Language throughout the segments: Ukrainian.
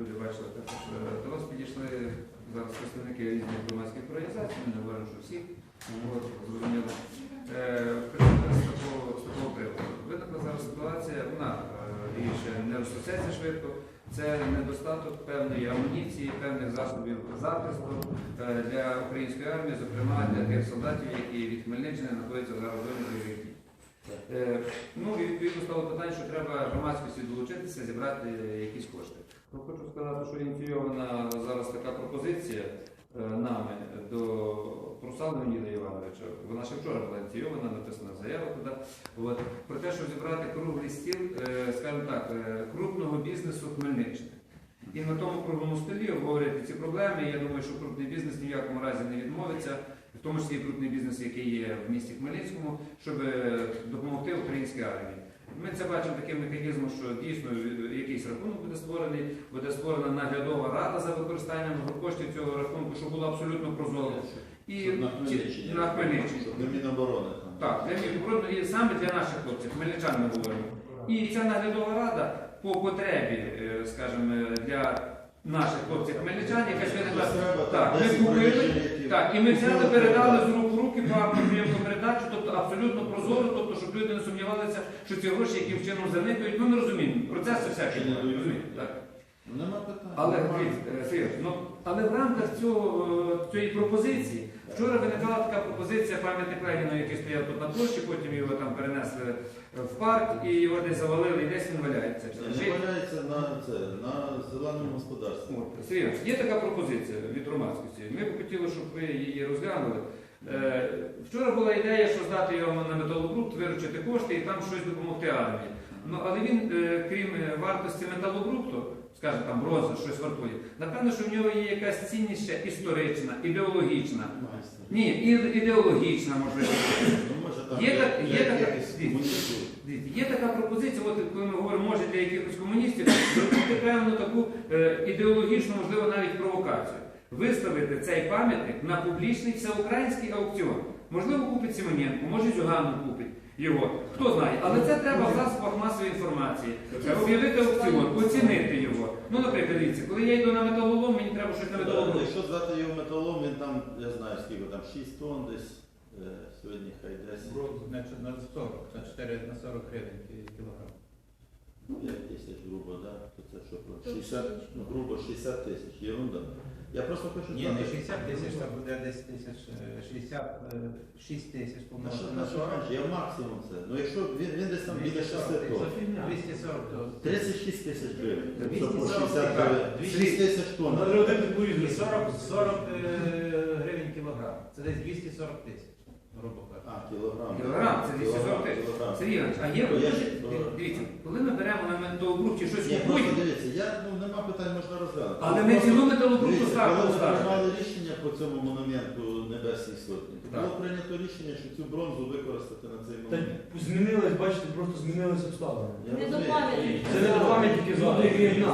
люди бачили також. До вас підійшли зараз представники різних громадських організацій, ми не говоримо, що всі. От, зрозуміло. Е. Виникла зараз ситуація, вона е, і ще не розсосеться швидко. Це недостаток певної амуніції, певних засобів захисту е, для української армії, зокрема для тих солдатів, які від Хмельниччини знаходяться зараз в зоні. Е, Ну відповідно стало питання, що треба громадськості долучитися, зібрати якісь кошти. Ну, хочу сказати, що ініційована зараз така пропозиція е, нами до Пруса Леоніда Івановича. Вона ще вчора була ініційована, написана заява туди. От, про те, щоб зібрати круглий стіл, е, скажімо так, крупного бізнесу Хмельниччини. І на тому круглому столі обговорити ці проблеми. Я думаю, що крупний бізнес ні в якому разі не відмовиться, в тому числі і крупний бізнес, який є в місті Хмельницькому, щоб е, допомогти українській армії. Ми це бачимо таким механізмом, що дійсно е, якийсь рахунок буде створений, буде створена наглядова рада за використанням коштів цього рахунку, щоб було абсолютно прозоро. І на Хмельниччині. на Хмельниччині. Міноборони. Так, для Міноборони і саме для наших хлопців, хмельничан ми говоримо. І ця наглядова рада по потребі, е, скажімо, для наших хлопців хмельничан, якась виникла. Так, ми купили, Так, і ми взяли, передали з рук в руки по передачу, тобто абсолютно прозоро, тобто, щоб люди не сумнівалися, що ці гроші яким чином заникають. Ну ми розуміємо, процес всякі буває, так. Але е, Сергій, ну але в рамках цього е, цієї пропозиції вчора виникала така пропозиція пам'ятник Леніну, який стояв тут на площі, потім його там перенесли е, в парк і його десь завалили, і десь він валяється. Не валяється на це, на зеленому господарстві. От, Сергій, є така пропозиція від громадськості. Ми б хотіли, щоб ви її розглянули. Е, Вчора була ідея, що здати його на металобрухт, виручити кошти і там щось допомогти армії. Ну, але він, е, крім е, вартості металобрухту, скажімо, там бронза, щось вартує, напевно, що в нього є якась цінність ще історична, ідеологічна. Ні, і- ідеологічна, можливо. Ну, може Є так- є така- дивіться. Є така пропозиція, от коли ми говоримо, може для якихось комуністів, зробити певну таку е, ідеологічну, можливо, навіть провокацію. Виставити цей пам'ятник на публічний всеукраїнський аукціон. Можливо, купить Симоненко, може Зюганов купить його. Хто знає, але це треба в засобах масової інформації. Об'явити аукціон, оцінити його. Ну, наприклад, дивіться, коли я йду на металолом, мені треба щось на металолом. Якщо здати його металом, він там, я знаю скільки, там 6 тонн десь, е, сьогодні хай 10. Значить, на 40, на 4 на 40 гривень кілограм. Ну, 5 тисяч грубо, да? То це що, 60, ну, грубо 60 тисяч, єрунда. Я просто хочу Ні, не 60 тисяч, це буде 10 тисяч, е, 66 тисяч на що помножити на на що 40. менше, я максимум це. Ну якщо він, він десь там біля 6 240 тисяч. 240 то 36 тисяч гривень. Тобто по 240, 60 гривень. 6 тисяч тонн. 40, 40 е, гривень кілограм. Це десь 240 тисяч, грубо кажучи. А, кілограм. Кілограм, це 240 тисяч. Кілограм. Сергій Іванович, а є я дивіться, дивіться, коли ми беремо на металобрухті щось Ні, купуємо, просто дивіться, я, ну, нема питань, можна розглянути. але ми ціну дивіться, ставимо Коли ми ставимо. приймали рішення по цьому монументу Небесній Сотні, то Так. було прийнято рішення, що цю бронзу використати на цей Та монумент. змінилось, бачите, просто змінилися обставини. Я Не до розумію. пам'ятника. Це не до завтра війна.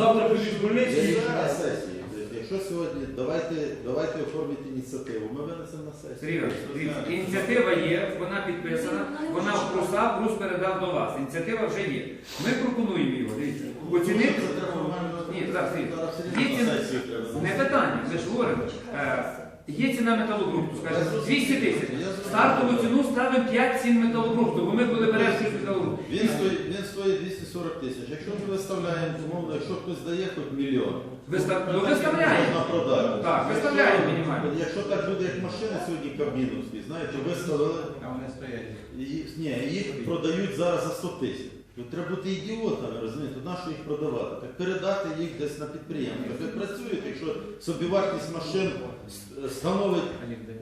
Завтра прийдуть Я Хмельницький. їх на сесії. Якщо сьогодні давайте, давайте оформити ініціативу, ми винесемо на сесію. Сергій Іванович, ініціатива є, вона підписана, вона в Пруса, Прус передав до вас. Ініціатива вже є. Ми пропонуємо його, дивіться, оцінити. Ні, так, Сергій. Є треба. Не питання, ми ж говоримо. Е, Є ціна металобрухту, скажімо, 200 тисяч. Стартову ціну ставимо 5 цін металобрухту, бо ми коли беремо щось металобрухту. Він стоїть, він стоїть 240 тисяч. Якщо ми виставляємо, умовно, якщо хтось дає хоч мільйон, Вистав... Ну, виставляємо. можна продати. Так, виставляємо Якщо- мінімально. Якщо так люди, як машини сьогодні кабміновські, знаєте, виставили, А вони стоять. і ні, їх продають зараз за 100 тисяч. То треба бути ідіотами, розумієте, на що їх продавати? Так передати їх десь на підприємство. Так працюють, якщо собівартість машин становить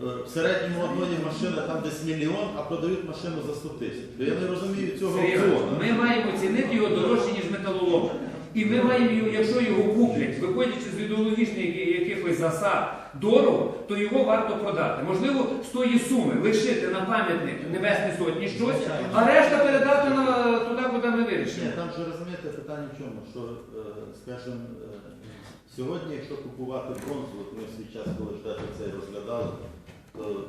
е, в середньому одної машини там десь мільйон, а продають машину за 100 тисяч. То я не розумію цього Сергій аукціону. Ми маємо цінити його дорожче, ніж металолом. І ми маємо, його, якщо його куплять, виходячи з ідеологічних якихось засад дорого, то його варто продати. Можливо, з тої суми лишити на пам'ятник Небесні Сотні щось, а решта передати на туди, Е, там же розумієте, питання в чому, що, е, скажімо, е, сьогодні, якщо купувати бронзу, от ми свій час, коли теж це розглядали, то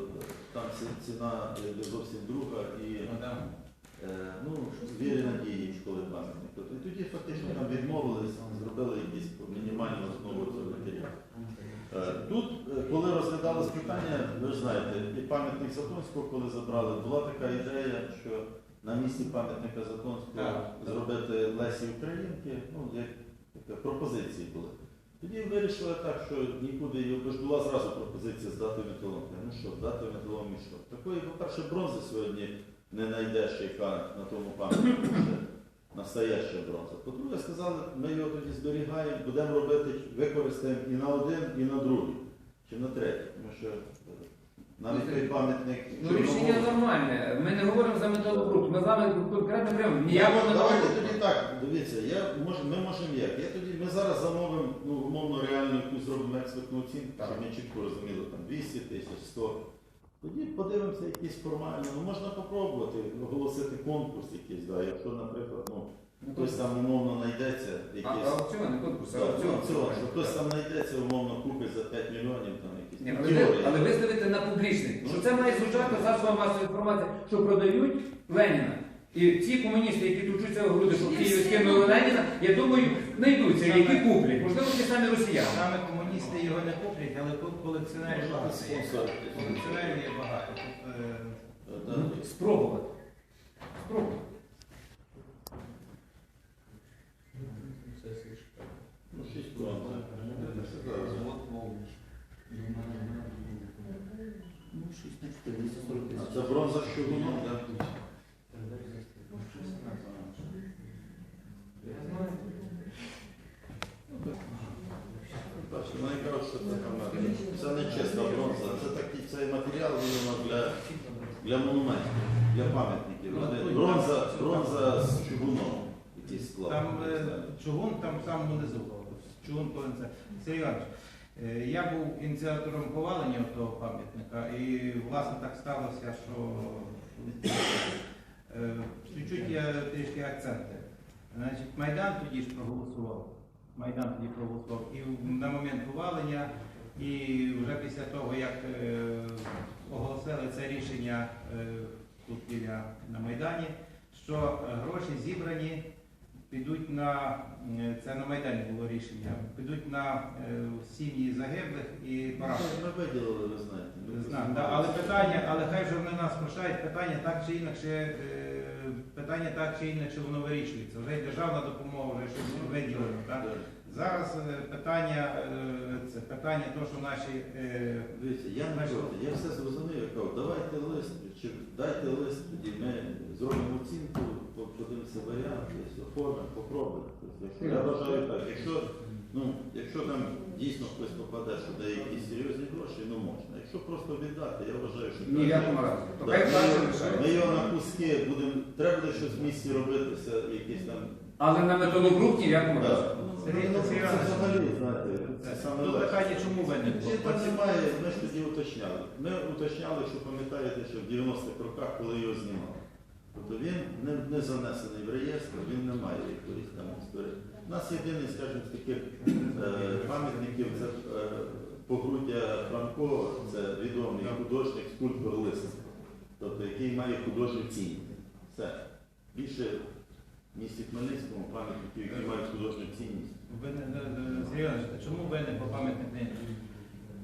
там ціна зовсім друга і ну, вірі надії школи пам'ятника. І тоді фактично там відмовились, зробили якісь мінімальну основу цього матеріалу. Тут, коли розглядалось питання, ви ж знаєте, і пам'ятник Сатонського, коли забрали, була така ідея, що на місці пам'ятника Затонського зробити Лесі Українки, ну, як така пропозиції були. Тоді вирішили так, що нікуди її, бо ж була зразу пропозиція здати металом. Ну що, здати в металом що? Такої, по-перше, бронзи сьогодні не знайдеш, яка на тому пам'ятнику ще настояща бронза. По-друге, сказали, ми його тоді зберігаємо, будемо робити, використаємо і на один, і на другий, чи на третій. Тому що навіть той пам'ятник. Ну рішення нормальне. Ми не говоримо за металобрухт. Ми з вами конкретно прямо ніякого Давайте металобрухту. тоді так, дивіться, я, мож, ми можемо як. Я тоді, ми зараз замовимо, ну, умовно, реальну якусь зробимо експертну оцінку, щоб ми чітко розуміли, там 200 тисяч, 100. Тоді подивимося якісь формально. Ну, можна попробувати оголосити конкурс якийсь, да, якщо, наприклад, ну, хтось там умовно знайдеться, А, якийсь. аукціон, не конкурс, а Так, аукціон. аукціон, що хтось там знайдеться, умовно, купить за 5 мільйонів, там якісь. Ні, Ну, але, ви, теорія. але виставити на публічний. Що це має звучати засобом масової інформації, що продають Леніна. І ці комуністи, які тучуться в груди, що в Києві скинули Леніна, я думаю, знайдуться, які куплять. Можливо, ті самі росіяни. Саме комуністи його не куплять, але тут колекціонерів багато є. спонсорити. Колекціонерів є багато. Тут, е, Е. Ну. Спробувати. Ну, 6 бронзи. Ну, 6 на 4, 240 А тисяч. це бронза з чугуном, так? Я знаю. Бачите, вони кажуть, що це не бронза, це такий цей матеріал він для, для монументів, для пам'ятників. Бронза, бронза з чугуном, якийсь склад. Там е, чугун там в самому низу. Чугун повинен це. Сергій Іванович, е, я був ініціатором повалення того пам'ятника, і власне так сталося, що е, чуть-чуть я трішки акценти. Значить, Майдан тоді ж проголосував. Майдан тоді проголосував. І на момент повалення, і вже після того, як е, оголосили це рішення е, тут біля на Майдані, що е, гроші зібрані підуть на це на Майдані було рішення, підуть на е, сім'ї загиблих і поранених. Ми виділили, ви знаєте. да, але питання, але хай же вони нас прощають, питання так чи інакше, е, питання так чи інакше воно вирішується. Вже й державна допомога, вже щось виділено. Так? Зараз е, питання, е, це питання, то, що наші е, Дивіться, я не проти, я все зрозумів, я кажу, давайте лист, чи дайте лист, тоді ми зробимо оцінку, подивимося варіант, десь оформимо, попробуємо. Тобто, якщо- Я вважаю так, якщо, ну, якщо там дійсно хтось попаде, що дає якісь серйозні гроші, ну можна. Просто віддати, я вважаю, що Ні в якому разі. То хай ми, його- ми його на куски будемо, треба буде щось в місті робитися, якісь там. Але на металобрухт ні в якому разі. Да. Сергій Ну, Це взагалі, знаєте, це це, саме тут легше. питання, чому виникло? Чи там немає, ми ж тоді уточняли. Ми уточняли, що пам'ятаєте, що в 90-х роках, коли його знімали. Тобто він не, не занесений в реєстр, він не має якоїсь там історії. У нас єдиний, скажімо, з таких е, пам'ятників це е, погруддя Франко, це відомий художник, скульптор Лисенко, тобто який має художню цінність. Все. Більше в місті Хмельницькому пам'ятників, які мають художню цінність. Ви не- не- не- Сергій Іванович, а чому пам'ятник не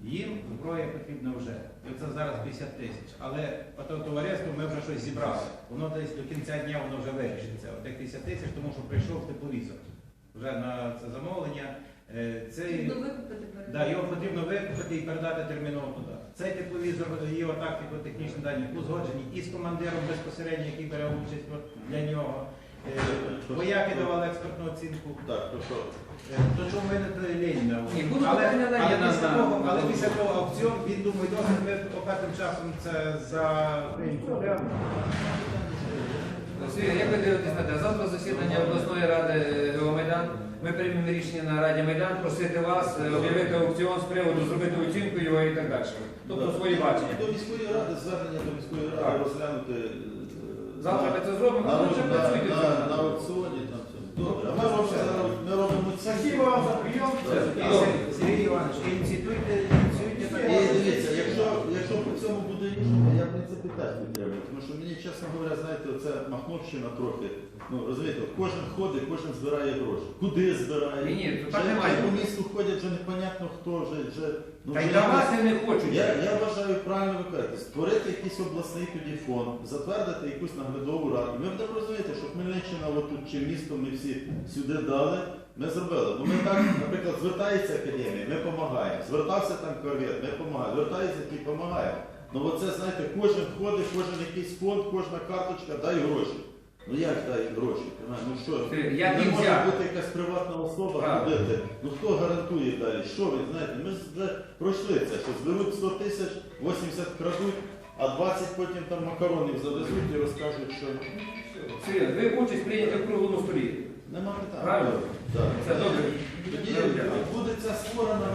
Їм зброя потрібна вже. І це зараз 50 тисяч. Але ото товариство ми вже щось зібрали. Воно десь до кінця дня воно вже вирішиться. Отих 50 тисяч, тому що прийшов тепловізор. Вже на це замовлення. Е, Цей, да, його потрібно викупити і передати терміново туди. Цей тепловізор, його тактико-технічні дані узгоджені і з командиром безпосередньо, який бере участь для нього. Е, Вояки давали експертну оцінку. Так, то що? Е, То чому ми не Леніна? Ні, але, але, після того, але після того аукціон, він думає, добре, ми опитним часом це за проблему. Як ви дивитесь на те? Завтра засідання обласної ради ГО Майдан. Ми приймемо рішення на Раді Майдан просити вас е, об'явити аукціон з приводу, зробити оцінку його і так далі. Тобто свої бачення. До міської ради, звернення до міської ради Так. розглянути. е, Завтра ми це зробимо, на, ви вже на, працюйте. на, на аукціоні там все. Добре, а ми робимо, зараз- ми робимо ці. Спасибо вам за прийом. Сергій Іванович, ініціюйте, ініціюйте І таке. дивіться, якщо, якщо по цьому буде рішення, я в принципі теж підтримую. Тому що мені, чесно говоря, знаєте, оце махновщина трохи. Ну, розумієте, кожен ходить, кожен збирає гроші. Куди збирає? Ні, ні, Вже, так немає. по місту ходять, вже непонятно хто, вже, вже, ну, Та й вже давати не хочуть. я, я вважаю правильно ви кажете, створити якийсь обласний тоді фонд, затвердити якусь наглядову раду. Ми будемо розуміти, що Хмельниччина отут чи місто ми всі сюди дали, ми зробили. Ну ми так, наприклад, звертається академія, ми допомагаємо. Звертався там корвет, ми допомагаємо. Звертається ті, допомагаємо. Ну оце, знаєте, кожен ходить, кожен якийсь фонд, кожна карточка, дай гроші. Ну як дай гроші? Ну що? Ти, як не може бути якась приватна особа ходити. Ну хто гарантує далі? Що ви знаєте? Ми вже пройшли це, що зберуть 100 тисяч, 80 крадуть, а 20 потім там макаронів завезуть і розкажуть, що Сергій, ви участь прийняти в круглому столі. нема питань. Правильно? Да. Це добре. Тоді буде ця створена